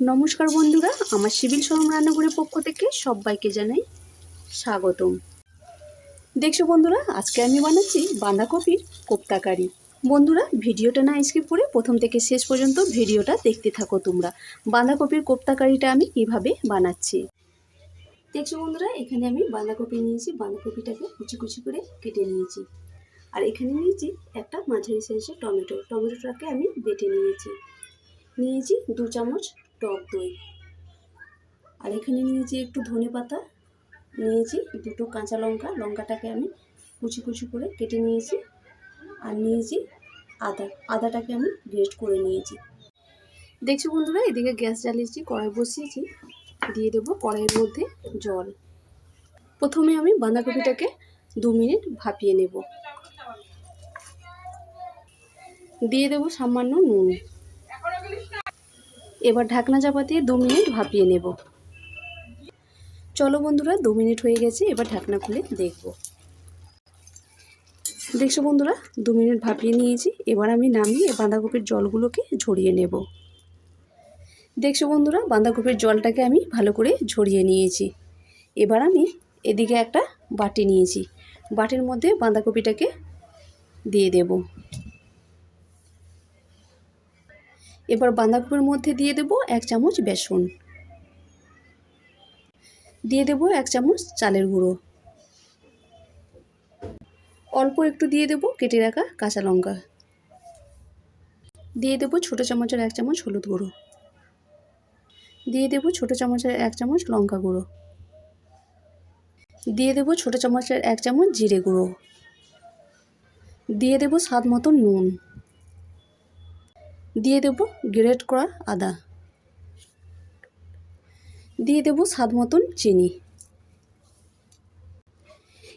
নমস্কার বন্ধুরা, আমার সিভিল সরম রান্নাঘরের পক্ষ থেকে সবাইকে জানাই স্বাগতম। দেখছ বন্ধুরা, আজকে আমি বানাচ্ছি বাঁধাকপির কোপ্তাকারি বন্ধুরা, ভিডিওটা না স্কিপ করে প্রথম থেকে শেষ পর্যন্ত ভিডিওটা দেখতে থাকো তোমরা। বাঁধাকপির কোপ্তাকারিটা আমি কীভাবে বানাচ্ছি? দেখছ বন্ধুরা, এখানে আমি বাঁধাকপি নিয়েছি, বাঁধাকপিটাকে কুচি কুচি করে কেটে নিয়েছি। আর এখানে নিয়েছি একটা মাঝারি সাইজের টমেটো, টমেটোটাকে আমি বেটে নিয়েছি। নিয়েছি দু চামচ টক দই। আর এখানে নিয়েছি একটু ধনে পাতা। নিয়েছি দুটো কাঁচা লঙ্কা। লঙ্কাটাকে আমি কুচি কুচি করে কেটে নিয়েছি। আর নিয়েছি আদা। আদাটাকে আমি গ্রেট করে নিয়েছি। দেখছি বন্ধুরা, এদিকে গ্যাস জ্বালিয়েছি, কড়াই বসিয়েছি। দিয়ে দেবো কড়াইয়ের মধ্যে জল। প্রথমে আমি বাঁধাকপিটাকে দু মিনিট ভাপিয়ে নেব। দিয়ে দেবো সামান্য নুন। এবার ঢাকনা চাপা দিয়ে দু মিনিট ভাপিয়ে নেব। চলো বন্ধুরা, দু মিনিট হয়ে গেছে, এবার ঢাকনা খুলে দেখব। দেখছ বন্ধুরা, দু মিনিট ভাপিয়ে নিয়েছি, এবার আমি নামিয়ে বাঁধাকপির জলগুলোকে ঝরিয়ে নেব। দেখছ বন্ধুরা, বাঁধাকপির জলটাকে আমি ভালো করে ঝরিয়ে নিয়েছি। এবার আমি এদিকে একটা বাটি নিয়েছি। বাটির মধ্যে বাঁধাকপিটাকে দিয়ে দেবো। এবার বাঁধাকপির মধ্যে দিয়ে দেব এক চামচ বেসন। দিয়ে দেব এক চামচ চালের গুঁড়ো। অল্প একটু দিয়ে দেব কেটে রাখা কাঁচা লঙ্কা। দিয়ে দেব ছোটো চামচের এক চামচ হলুদ গুঁড়ো। দিয়ে দেব ছোটো চামচের এক চামচ লঙ্কা গুঁড়ো। দিয়ে দেব ছোটো চামচের এক চামচ জিরে গুঁড়ো। দিয়ে দেব স্বাদ মতো নুন। দিয়ে দেব গ্রেট করা আদা। দিয়ে দেব স্বাদ মতন চিনি।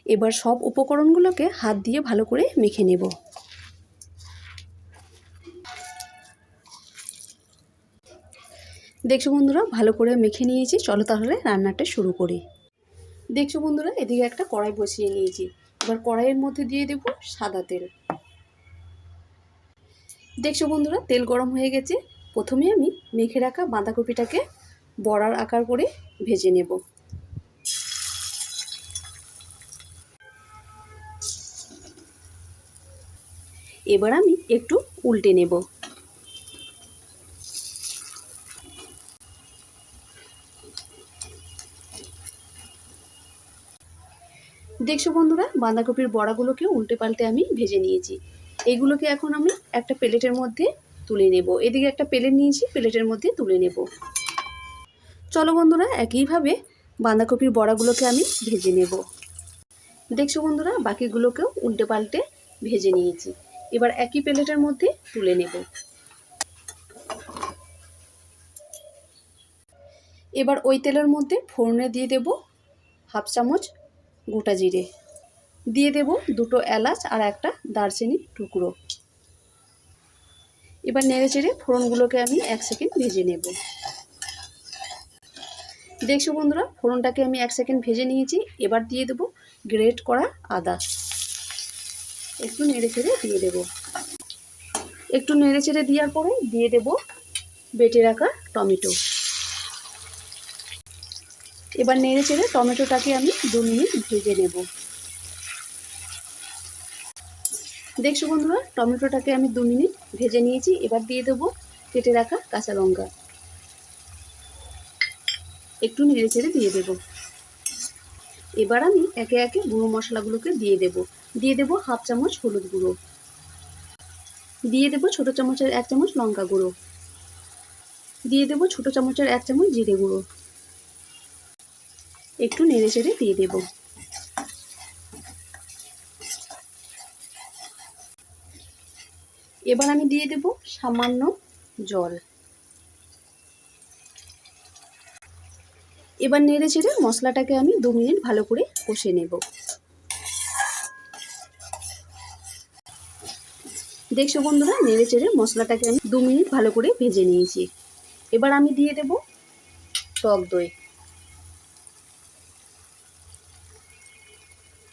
এবার সব উপকরণগুলোকে হাত দিয়ে ভালো করে মেখে নেব। দেখছ বন্ধুরা, ভালো করে মেখে নিয়েছি। চলো তাহলে রান্নাটা শুরু করি। দেখছ বন্ধুরা, এদিকে একটা কড়াই বসিয়ে নিয়েছি। এবার কড়াইয়ের মধ্যে দিয়ে দেব সাদা তেল। দেখছ বন্ধুরা, তেল গরম হয়ে গেছে। প্রথমে আমি মেখে রাখা বাঁধাকপিটাকে বড়ার আকার করে ভেজে নেব। এবার আমি একটু উল্টে নেব। দেখছ বন্ধুরা, বাঁধাকপির বড়াগুলোকে উল্টে পাল্টে আমি ভেজে নিয়েছি। এইগুলোকে এখন আমি একটা প্লেটের মধ্যে তুলে নেব। এদিকে একটা প্লেট নিয়েছি, প্লেটের মধ্যে তুলে নেব। চলো বন্ধুরা, একইভাবে বাঁধাকপির বড়াগুলোকে আমি ভেজে নেব। দেখছ বন্ধুরা, বাকিগুলোকেও উল্টে পাল্টে ভেজে নিয়েছি। এবার একই প্লেটের মধ্যে তুলে নেব। এবার ওই তেলের মধ্যে ফোড়নে দিয়ে দেব হাফ চামচ গোটা জিরে। দিয়ে দেব দুটো এলাচ আর একটা দারচিনি টুকরো। এবার নেড়ে চেড়ে ফোড়নগুলোকে আমি এক সেকেন্ড ভেজে নেব। দেখছ বন্ধুরা, ফোড়নটাকে আমি এক সেকেন্ড ভেজে নিয়েছি। এবার দিয়ে দেব গ্রেট করা আদা। একটু নেড়ে চেড়ে দিয়ে দেব। একটু নেড়ে চেড়ে দেওয়ার পরে দিয়ে দেব বেটে রাখা টমেটো। এবার নেড়ে চেড়ে টমেটোটাকে আমি দু মিনিট ভেজে নেব। দেখছ বন্ধুরা, টমেটোটাকে আমি দু মিনিট ভেজে নিয়েছি, এবার দিয়ে দেবো কেটে রাখা কাঁচা লঙ্কা। একটু নেড়ে চেড়ে দিয়ে দেব। এবার আমি একে একে গুঁড়ো মশলাগুলোকে দিয়ে দেব। দিয়ে দেব হাফ চামচ হলুদ গুঁড়ো। দিয়ে দেব ছোটো চামচের এক চামচ লঙ্কা গুঁড়ো। দিয়ে দেব ছোটো চামচের এক চামচ জিরে গুঁড়ো। একটু নেড়ে চেড়ে দিয়ে দেবো। এবার আমি দিয়ে দেব সামান্য জল। এবার নেড়ে চেড়ে মশলাটাকে আমি দু মিনিট ভালো করে কষে নেব। দেখছ বন্ধুরা, নেড়ে চেড়ে মশলাটাকে আমি দু মিনিট ভালো করে ভেজে নিয়েছি। এবার আমি দিয়ে দেব টক দই।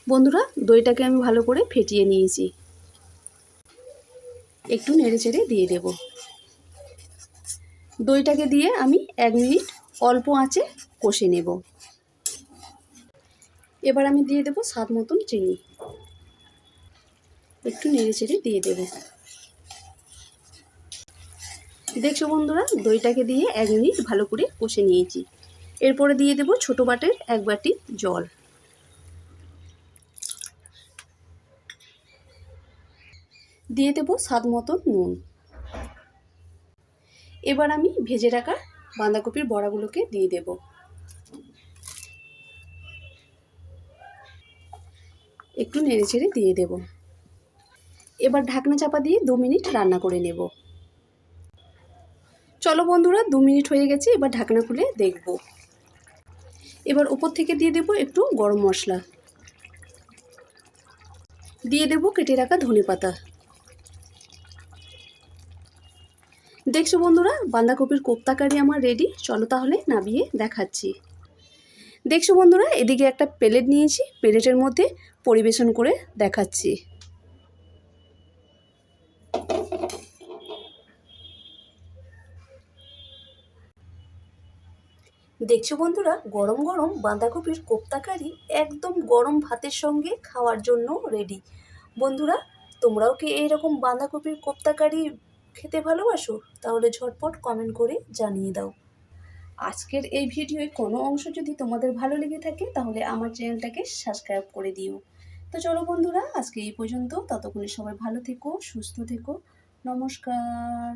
বন্ধুরা, দইটাকে আমি ভালো করে ফেটিয়ে নিয়েছি। একটু নেড়ে চেড়ে দিয়ে দেব। দইটাকে দিয়ে আমি এক মিনিট অল্প আঁচে কষে নেব। এবার আমি দিয়ে দেবো স্বাদ মতন চিনি। একটু নেড়ে চেড়ে দিয়ে দেব। দেখছ বন্ধুরা, দইটাকে দিয়ে এক মিনিট ভালো করে কষে নিয়েছি। এরপরে দিয়ে দেব ছোটো বাটের এক বাটি জল। দিয়ে দেব স্বাদ মতন নুন। এবার আমি ভেজে রাখা বাঁধাকপির বড়াগুলোকে দিয়ে দেব। একটু নেড়ে ছেড়ে দিয়ে দেব। এবার ঢাকনা চাপা দিয়ে দু মিনিট রান্না করে নেব। চলো বন্ধুরা, দু মিনিট হয়ে গেছে, এবার ঢাকনা খুলে দেখব। এবার উপর থেকে দিয়ে দেব একটু গরম মশলা। দিয়ে দেব কেটে রাখা ধনে পাতা দেখছ বন্ধুরা, বাঁধাকপির কোপ্তা কারি আমার রেডি চলো তাহলে নামিয়ে দেখাচ্ছি। দেখছ বন্ধুরা, এদিকে একটা প্লেট নিয়েছি, প্লেটের মধ্যে পরিবেশন করে দেখাচ্ছি। দেখছ বন্ধুরা, গরম গরম বাঁধাকপির কোপ্তা কারি একদম গরম ভাতের সঙ্গে খাওয়ার জন্য রেডি বন্ধুরা, তোমরাও কি এইরকম বাঁধাকপির কোপ্তা কারি খেতে ভালোবাসো? তাহলে ঝটপট কমেন্ট করে জানিয়ে দাও। আজকের এই ভিডিওয় কোনো অংশ যদি তোমাদের ভালো লেগে থাকে, তাহলে আমার চ্যানেলটাকে সাবস্ক্রাইব করে দিও। তো চলো বন্ধুরা, আজকে এই পর্যন্ত। ততক্ষণে সবাই ভালো থেকো, সুস্থ থেকো। নমস্কার।